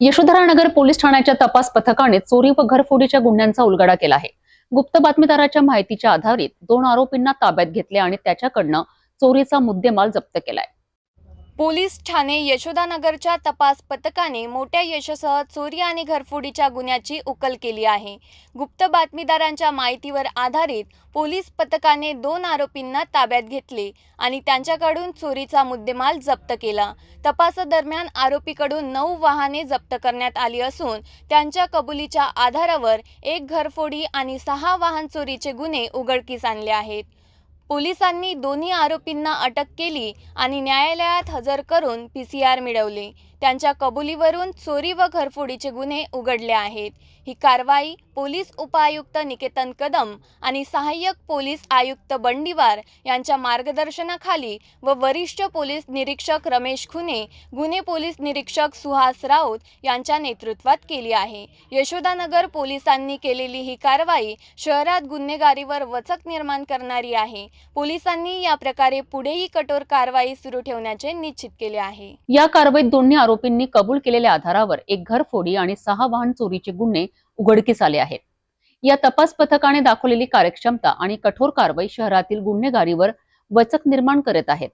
यशोधरा नगर police ठाण्याच्या तपास पथकाने चोरी व घरफोडीच्या गुन्ह्यांचा उलगडा केला आहे. गुप्त बातमीदाराच्या माहितीच्या आधारित दोन आरोपींना ताब्यात घेतले आणि त्याच्याकडनं चोरीचा मुद्देमाल जप्त केलाय. पोलीस ठाणे यशोदानगरच्या तपास पथकाने मोठ्या यशासह चोरी आणि घरफोडीच्या गुन्ह्याची उकल केली आहे. गुप्त बातमीदारांच्या माहितीवर आधारित पोलीस पथकाने दोन आरोपींना ताब्यात घेतले आणि त्यांच्याकडून चोरीचा मुद्देमाल जप्त केला. तपासादरम्यान आरोपीकडून नऊ वाहने जप्त करण्यात आली असून त्यांच्या कबुलीच्या आधारावर एक घरफोडी आणि सहा वाहन चोरीचे गुन्हे उघडकीस आणले आहेत. पोलिसांनी दोन्ही आरोपींना अटक केली आणि न्यायालयात हजर करून पी सी आर मिळवली. त्यांच्या कबुलीवरून चोरी व घरफोडीचे गुन्हे उघडले आहेत. ही कारवाई पोलीस उपायुक्त निकेतन कदम आणि सहाय्यक पोलीस आयुक्त बंडीवार यांच्या मार्गदर्शनाखाली व वरिष्ठ पोलीस निरीक्षक रमेश खुने गुन्हे पोलीस निरीक्षक सुहास राऊत यांच्या नेतृत्वात केली आहे. यशोदानगर पोलिसांनी केलेली ही कारवाई शहरात गुन्हेगारीवर वचक निर्माण करणारी आहे. पोलिसांनी या प्रकारे पुढेही कठोर कारवाई सुरू ठेवण्याचे निश्चित केले आहे. या कारवाईत दोन्ही आरोपींनी कबूल केलेल्या आधारावर एक घरफोडी आणि सहा वाहन चोरीचे गुन्हे उघडकीस आले आहेत. या तपास पथकाने दाखवलेली कार्यक्षमता आणि कठोर कारवाई शहरातील गुन्हेगारीवर वचक निर्माण करत आहेत.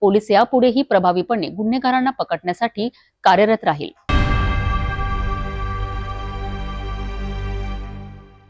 पोलीस यापुढेही प्रभावीपणे गुन्हेगारांना पकडण्यासाठी कार्यरत राहील.